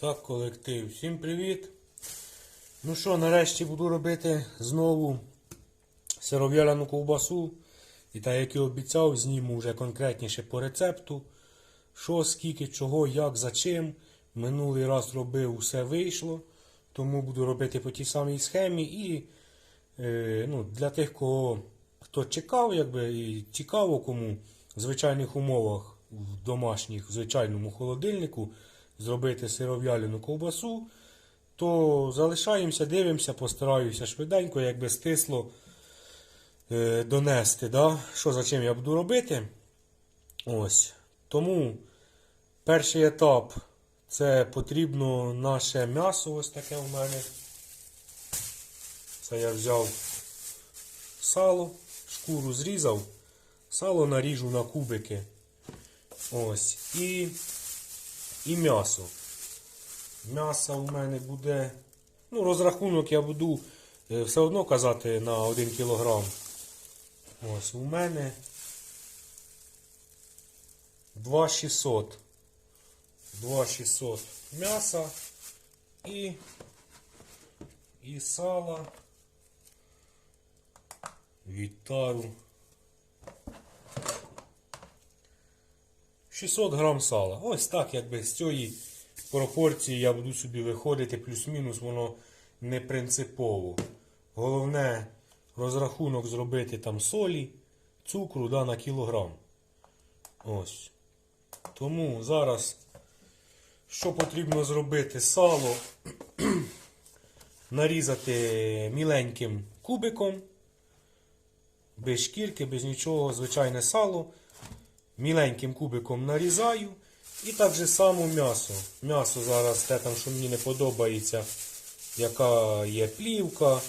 Так, колектив, всім привіт. Ну що, нарешті буду робити знову сиров'ялену ковбасу. І так як і обіцяв, зніму вже конкретніше по рецепту. Що, скільки, чого, як, за чим. Минулий раз робив, все вийшло. Тому буду робити по тій самій схемі. І е, ну, для тих, кого хто чекав, якби, і цікаво кому в звичайних умовах, в домашніх, в звичайному холодильнику зробити сиров'ялену ковбасу, то залишаємося, дивимося, постараюся швиденько, якби стисло е, донести. Да? Що за чим я буду робити? Ось. Тому перший етап це потрібно наше м'ясо, ось таке у мене. Це я взяв сало, шкуру зрізав, сало наріжу на кубики. Ось. І, і м'ясо. М'ясо у мене буде. Ну, розрахунок я буду е, все одно казати на 1 кілограм. Ось у мене 2600. 2600 м'яса і, і сала від тару. 600 грам сала. Ось так, якби з цієї пропорції я буду собі виходити, плюс-мінус, воно не принципово. Головне розрахунок зробити там солі, цукру да, на кілограм. Ось. Тому зараз, що потрібно зробити? Сало нарізати міленьким кубиком, без шкірки, без нічого, звичайне сало. Міленьким кубиком нарізаю. І так же само м'ясо. М'ясо зараз те там, що мені не подобається, яка є плівка,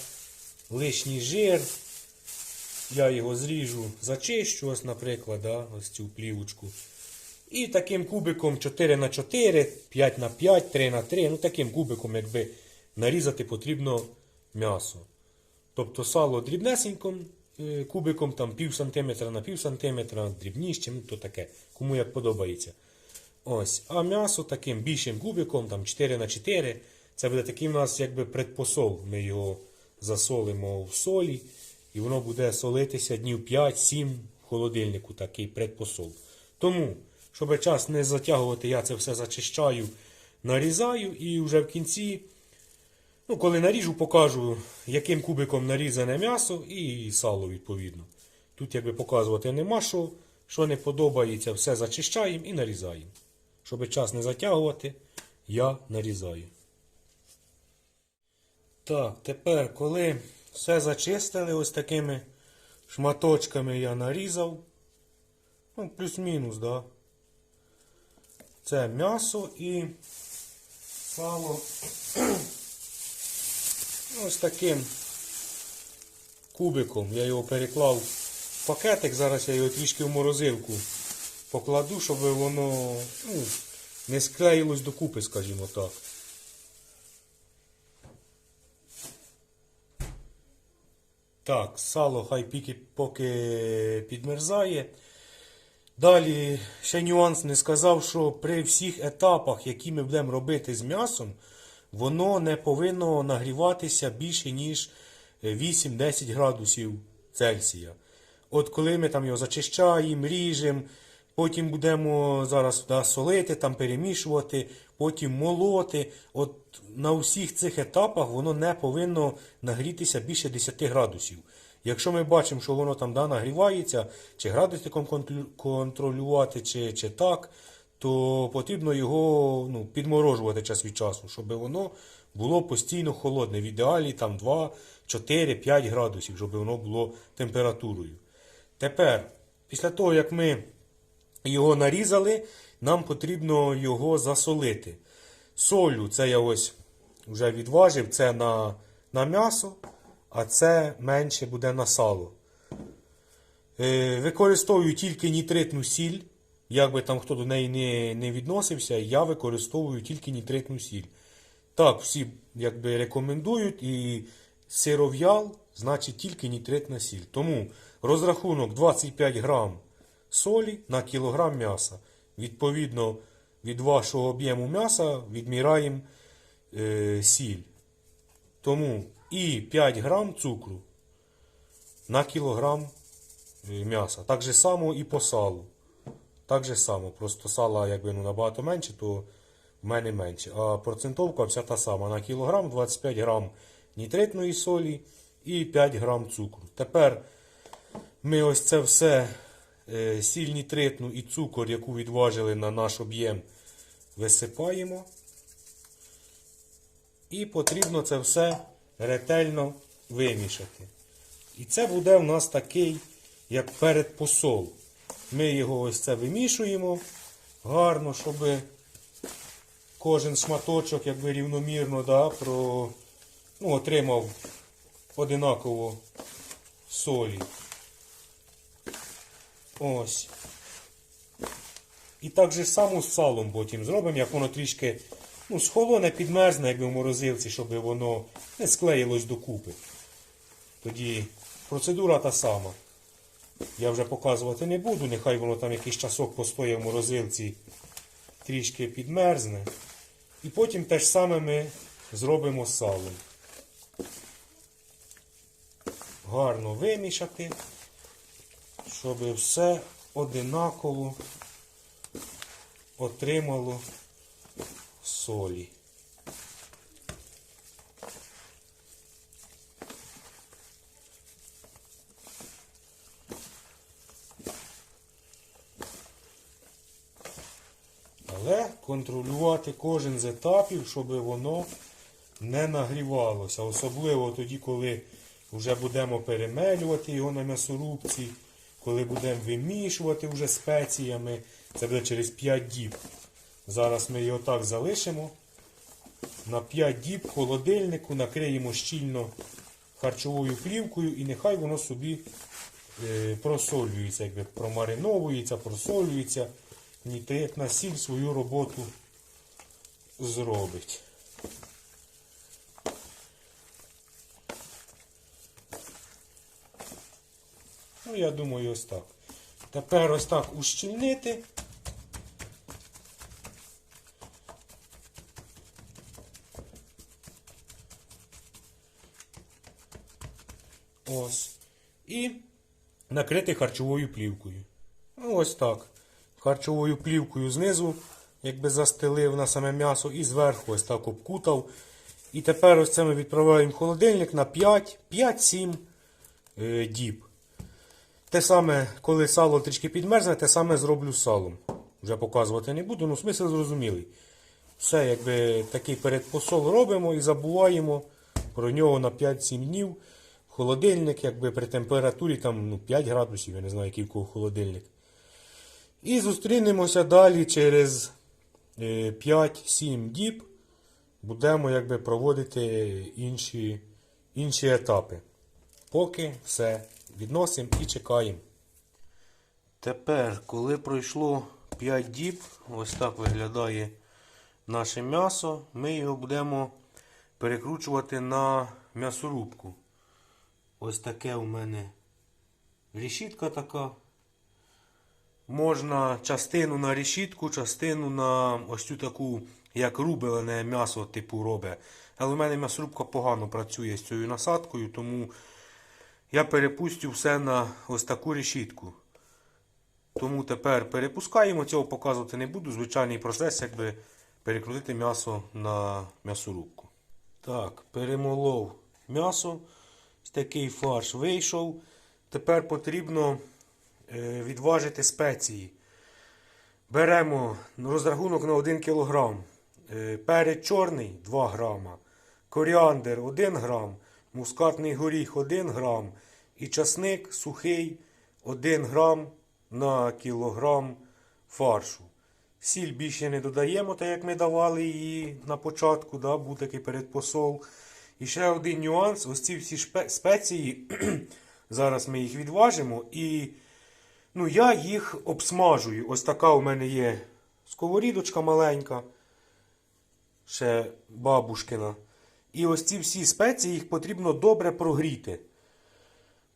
лишній жир. Я його зріжу, зачищу, ось, наприклад, да, ось цю плівочку. І таким кубиком 4х4, 5х5, 3х3, ну таким кубиком, якби нарізати потрібно м'ясо. Тобто сало дрібнесеньким е, кубиком, там пів сантиметра на пів сантиметра, дрібніше, ну то таке, кому як подобається. Ось, а м'ясо таким більшим кубиком, там 4 на 4 це буде такий у нас якби предпосол. Ми його засолимо в солі, і воно буде солитися днів 5-7 в холодильнику, такий предпосол. Тому, щоб час не затягувати, я це все зачищаю, нарізаю і вже в кінці, ну, коли наріжу, покажу, яким кубиком нарізане м'ясо і сало відповідно. Тут якби показувати нема що, що не подобається, все зачищаємо і нарізаємо. Щоб час не затягувати, я нарізаю. Так, тепер, коли все зачистили, ось такими шматочками я нарізав. Ну, плюс-мінус, да. Це м'ясо і сало. Ось таким кубиком. Я його переклав в пакетик. Зараз я його трішки в морозилку покладу, щоб воно ну, не склеїлось докупи, скажімо так. Так, сало хай піки поки підмерзає. Далі ще нюанс не сказав, що при всіх етапах, які ми будемо робити з м'ясом, воно не повинно нагріватися більше, ніж 8-10 градусів Цельсія. От коли ми там його зачищаємо, ріжемо, потім будемо зараз да, солити, там перемішувати, потім молоти. От на усіх цих етапах воно не повинно нагрітися більше 10 градусів. Якщо ми бачимо, що воно там да, нагрівається, чи градусником контролювати, чи, чи так, то потрібно його ну, підморожувати час від часу, щоб воно було постійно холодне. В ідеалі там 2, 4, 5 градусів, щоб воно було температурою. Тепер, після того, як ми його нарізали, нам потрібно його засолити. Солю це я ось вже відважив, це на, на м'ясо, а це менше буде на сало. Е, використовую тільки нітритну сіль. Як би там хто до неї не, не відносився, я використовую тільки нітритну сіль. Так, всі якби рекомендують і сиров'ял, значить тільки нітритна сіль. Тому розрахунок 25 грам солі на кілограм м'яса. Відповідно, від вашого об'єму м'яса відміраємо е, сіль. Тому і 5 грам цукру на кілограм е, м'яса. Так же само і по салу. Так же само. Просто сала якби ну, набагато менше, то в мене менше. А процентовка вся та сама. На кілограм 25 грам нітритної солі і 5 грам цукру. Тепер ми ось це все е, сіль нітритну і цукор, яку відважили на наш об'єм, висипаємо. І потрібно це все ретельно вимішати. І це буде в нас такий, як передпосол. Ми його ось це вимішуємо гарно, щоб кожен шматочок якби рівномірно да, про, ну, отримав одинаково солі. Ось. І так же само з салом потім зробимо, як воно трішки ну, схолоне, підмерзне, якби в морозилці, щоб воно не склеїлось докупи. Тоді процедура та сама. Я вже показувати не буду, нехай воно там якийсь часок постоє в морозилці, трішки підмерзне. І потім те ж саме ми зробимо салом. Гарно вимішати, щоб все одинаково отримало солі. Але контролювати кожен з етапів, щоб воно не нагрівалося. Особливо тоді, коли вже будемо перемелювати його на м'ясорубці, коли будемо вимішувати вже спеціями. Це буде через 5 діб. Зараз ми його так залишимо. На 5 діб холодильнику накриємо щільно харчовою плівкою і нехай воно собі е, просолюється, якби промариновується, просолюється. Нітритна сіль свою роботу зробить. Ну, я думаю, ось так. Тепер ось так ущільнити. Ось. І накрити харчовою плівкою. Ну, ось так. Харчовою плівкою знизу, якби застелив на саме м'ясо, і зверху ось так обкутав. І тепер ось це ми відправляємо в холодильник на 5, 5-7 е, діб. Те саме, коли сало трішки підмерзне, те саме зроблю з салом. Вже показувати не буду, ну смисл зрозумілий. Все, якби такий передпосол робимо і забуваємо про нього на 5-7 днів. Холодильник, якби при температурі там, ну, 5 градусів, я не знаю, який в кого холодильник. І зустрінемося далі через е, 5-7 діб. Будемо якби проводити інші, інші етапи. Поки все відносимо і чекаємо. Тепер, коли пройшло 5 діб, ось так виглядає наше м'ясо, ми його будемо перекручувати на м'ясорубку. Ось таке у мене решітка така. Можна частину на решітку, частину на ось цю таку, як рубелене м'ясо типу робе. Але в мене м'ясорубка погано працює з цією насадкою, тому я перепустю все на ось таку решітку. Тому тепер перепускаємо, цього показувати не буду. Звичайний процес, якби перекрутити м'ясо на м'ясорубку. Так, перемолов м'ясо. Такий фарш вийшов. Тепер потрібно відважити спеції. Беремо розрахунок на 1 кг. Е, перець чорний 2 грама. Коріандр 1 грам. Мускатний горіх 1 грам. І часник сухий 1 грам на кілограм фаршу. Сіль більше не додаємо, так як ми давали її на початку, да, був такий передпосол. І ще один нюанс: ось ці всі спеції, зараз ми їх відважимо. І ну, я їх обсмажую. Ось така у мене є сковорідочка маленька, ще бабушкина. І ось ці всі спеції їх потрібно добре прогріти.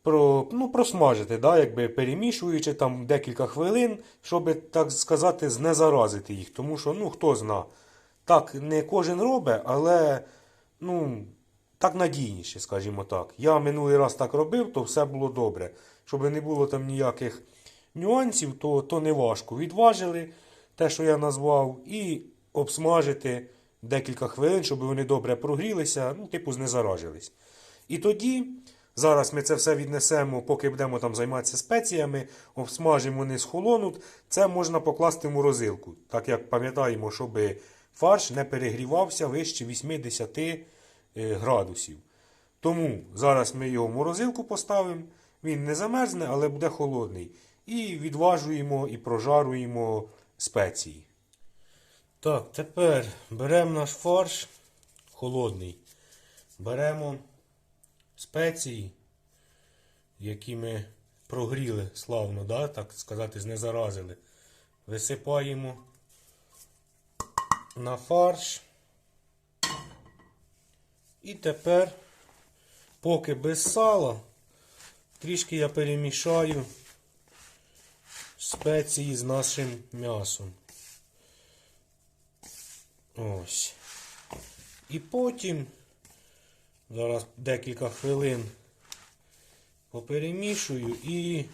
про, ну, просмажити, да, якби перемішуючи там декілька хвилин, щоб, так сказати, знезаразити їх. Тому що, ну, хто зна, так не кожен робить, але ну, так надійніше, скажімо так. Я минулий раз так робив, то все було добре. Щоб не було там ніяких нюансів, то, то не важко. Відважили те, що я назвав, і обсмажити декілька хвилин, щоб вони добре прогрілися, ну, типу, знезаражились. І тоді, зараз ми це все віднесемо, поки будемо там займатися спеціями, обсмажимо, вони схолонуть. Це можна покласти в морозилку. Так як пам'ятаємо, щоб фарш не перегрівався вище 80 е, градусів. Тому зараз ми його в морозилку поставимо. Він не замерзне, але буде холодний. І відважуємо і прожаруємо спеції. Так, тепер беремо наш фарш холодний. Беремо спеції, які ми прогріли славно, да, так сказати, знезаразили. Висипаємо на фарш. І тепер, поки без сала, трішки я перемішаю спеції з нашим м'ясом. Ось. І потім, зараз декілька хвилин поперемішую і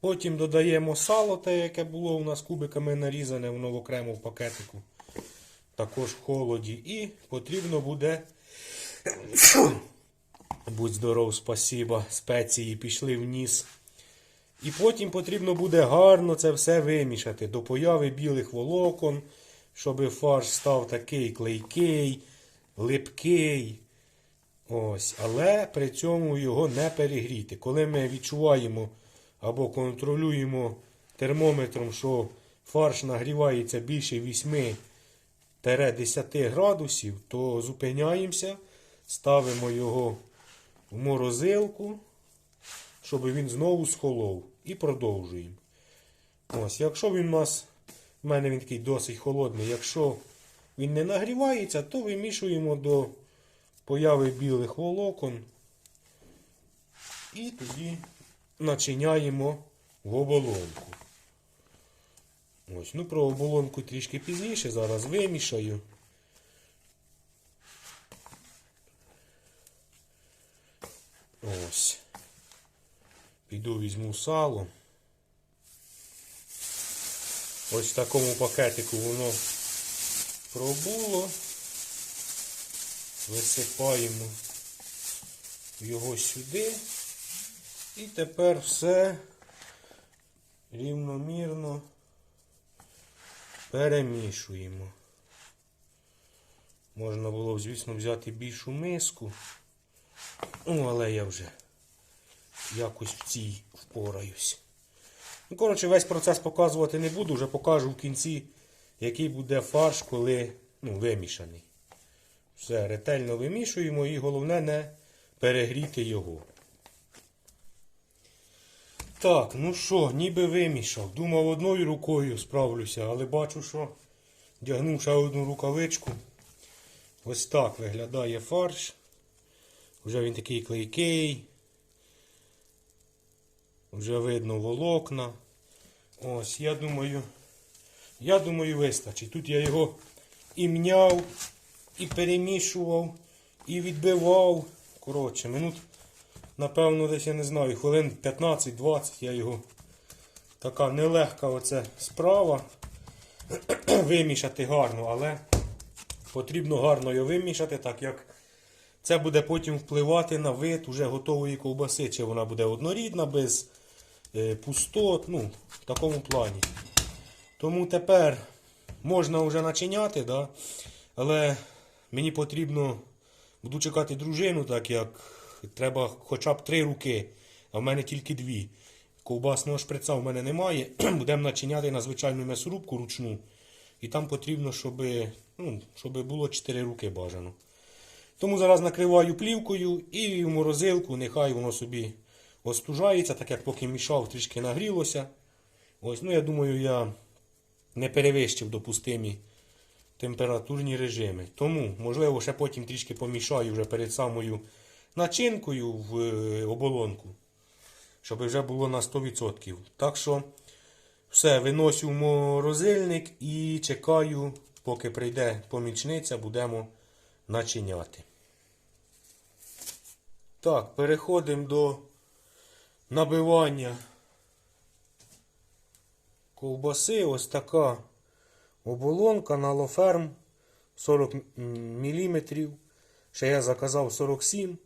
потім додаємо сало, те, яке було у нас кубиками нарізане, воно в окремо в пакетику. Також в холоді. І потрібно буде. Будь здоров, спасіба. Спеції пішли вниз. І потім потрібно буде гарно це все вимішати до появи білих волокон, щоб фарш став такий клейкий, липкий. Ось. Але при цьому його не перегріти. Коли ми відчуваємо або контролюємо термометром, що фарш нагрівається більше 8-10 градусів, то зупиняємося, ставимо його в морозилку щоб він знову схолов. І продовжуємо. Ось, якщо він у нас, в мене він такий досить холодний, якщо він не нагрівається, то вимішуємо до появи білих волокон. І тоді начиняємо в оболонку. Ось, ну про оболонку трішки пізніше, зараз вимішаю. Ось. Піду візьму сало. Ось в такому пакетику воно пробуло. Висипаємо його сюди. І тепер все рівномірно перемішуємо. Можна було, звісно, взяти більшу миску. Ну, але я вже якось в цій впораюсь. Ну, коротше, весь процес показувати не буду, вже покажу в кінці, який буде фарш, коли ну, вимішаний. Все, ретельно вимішуємо і головне не перегріти його. Так, ну що, ніби вимішав. Думав одною рукою справлюся, але бачу, що вдягнув ще одну рукавичку. Ось так виглядає фарш. Вже він такий клейкий. Вже видно волокна. Ось, я думаю, я думаю, вистачить. Тут я його і мняв, і перемішував, і відбивав. Коротше, минут, напевно, десь я не знаю, хвилин 15-20 я його. Така нелегка оце справа. Вимішати гарно, але потрібно гарно його вимішати, так як це буде потім впливати на вид уже готової ковбаси. Чи вона буде однорідна, без пустот, ну, в такому плані. Тому тепер можна вже начиняти, да? але мені потрібно, буду чекати дружину, так як треба хоча б три руки, а в мене тільки дві. Ковбасного шприца в мене немає. Будемо начиняти на звичайну м'ясорубку ручну. І там потрібно, щоб, ну, щоб було 4 руки бажано. Тому зараз накриваю плівкою і в морозилку, нехай воно собі остужається, так як поки мішав, трішки нагрілося. Ось, ну я думаю, я не перевищив допустимі температурні режими. Тому, можливо, ще потім трішки помішаю вже перед самою начинкою в е, оболонку. щоб вже було на 100%. Так що все, виносю в морозильник і чекаю, поки прийде помічниця, будемо начиняти. Так, переходимо до набивання ковбаси. Ось така оболонка на лоферм 40 мм. Ще я заказав 47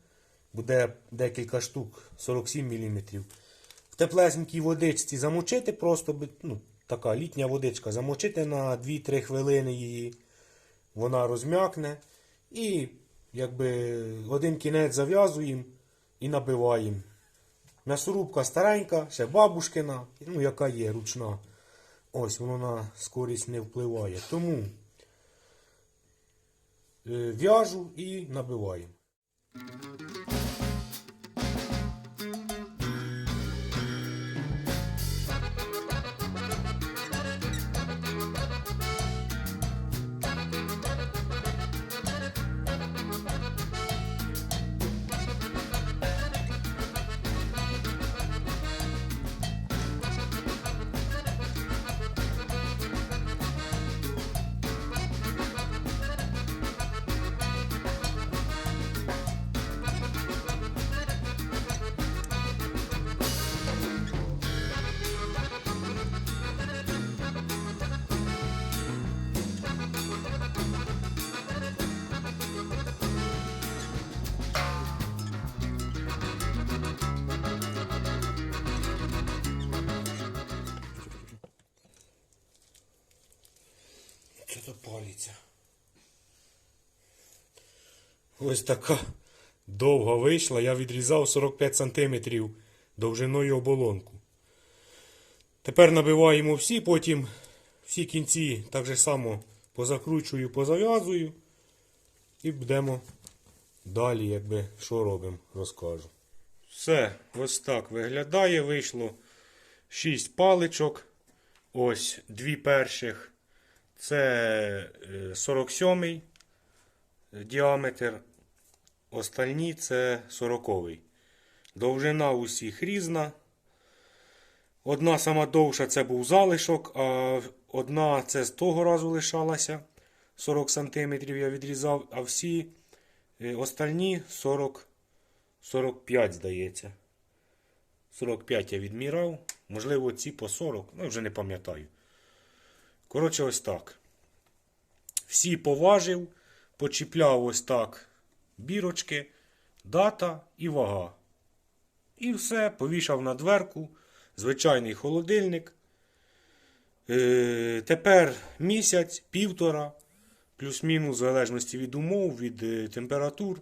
Буде декілька штук 47 мм. В теплесенькій водичці замочити просто, ну, така літня водичка, замочити на 2-3 хвилини її. Вона розм'якне. І якби один кінець зав'язуємо і набиваємо. М'ясорубка старенька, ще бабушкина, ну яка є ручна. Ось воно на скорість не впливає. Тому е, в'яжу і набиваємо. Ось така довга вийшла. Я відрізав 45 см довжиною оболонку. Тепер набиваємо всі, потім всі кінці так же само позакручую, позав'язую. І будемо далі, якби, що робимо, розкажу. Все, ось так виглядає. Вийшло 6 паличок. Ось дві перших. Це 47 діаметр. Остальні це 40. Довжина усіх різна. Одна сама довша це був залишок, а одна це з того разу лишалася. 40 см я відрізав, а всі е, остальні 40, 45, здається. 45 я відмірав. Можливо, ці по 40, ну вже не пам'ятаю. Коротше, ось так. Всі поважив, почіпляв ось так бірочки, дата і вага. І все, повішав на дверку, звичайний холодильник. Е, тепер місяць, півтора, плюс-мінус, в залежності від умов, від е, температур.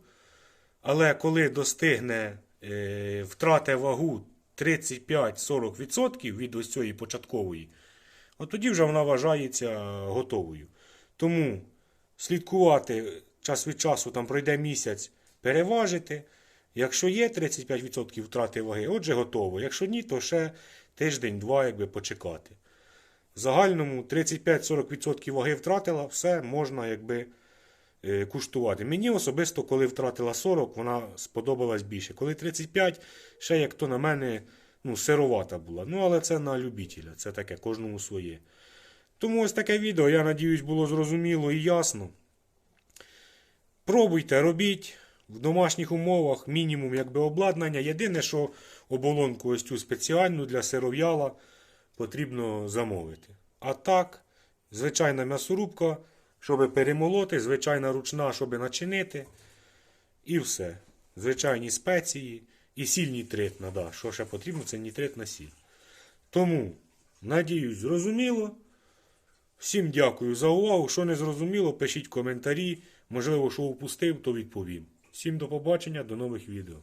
Але коли достигне е, втрати вагу 35-40% від ось цієї початкової, от тоді вже вона вважається готовою. Тому слідкувати час від часу, там пройде місяць, переважити. Якщо є 35% втрати ваги, отже готово. Якщо ні, то ще тиждень-два якби почекати. В загальному 35-40% ваги втратила, все можна якби е, куштувати. Мені особисто, коли втратила 40, вона сподобалась більше. Коли 35, ще як то на мене ну, сировата була. Ну, але це на любителя, це таке, кожному своє. Тому ось таке відео, я надіюсь, було зрозуміло і ясно. Пробуйте, робіть. В домашніх умовах мінімум якби обладнання. Єдине, що оболонку ось цю спеціальну для сиров'яла потрібно замовити. А так, звичайна м'ясорубка, щоб перемолоти, звичайна ручна, щоб начинити. І все. Звичайні спеції і сіль нітритна. Да. Що ще потрібно, це нітритна сіль. Тому, надіюсь, зрозуміло. Всім дякую за увагу. Що не зрозуміло, пишіть коментарі. Можливо, що упустив, то відповім. Всім до побачення, до нових відео.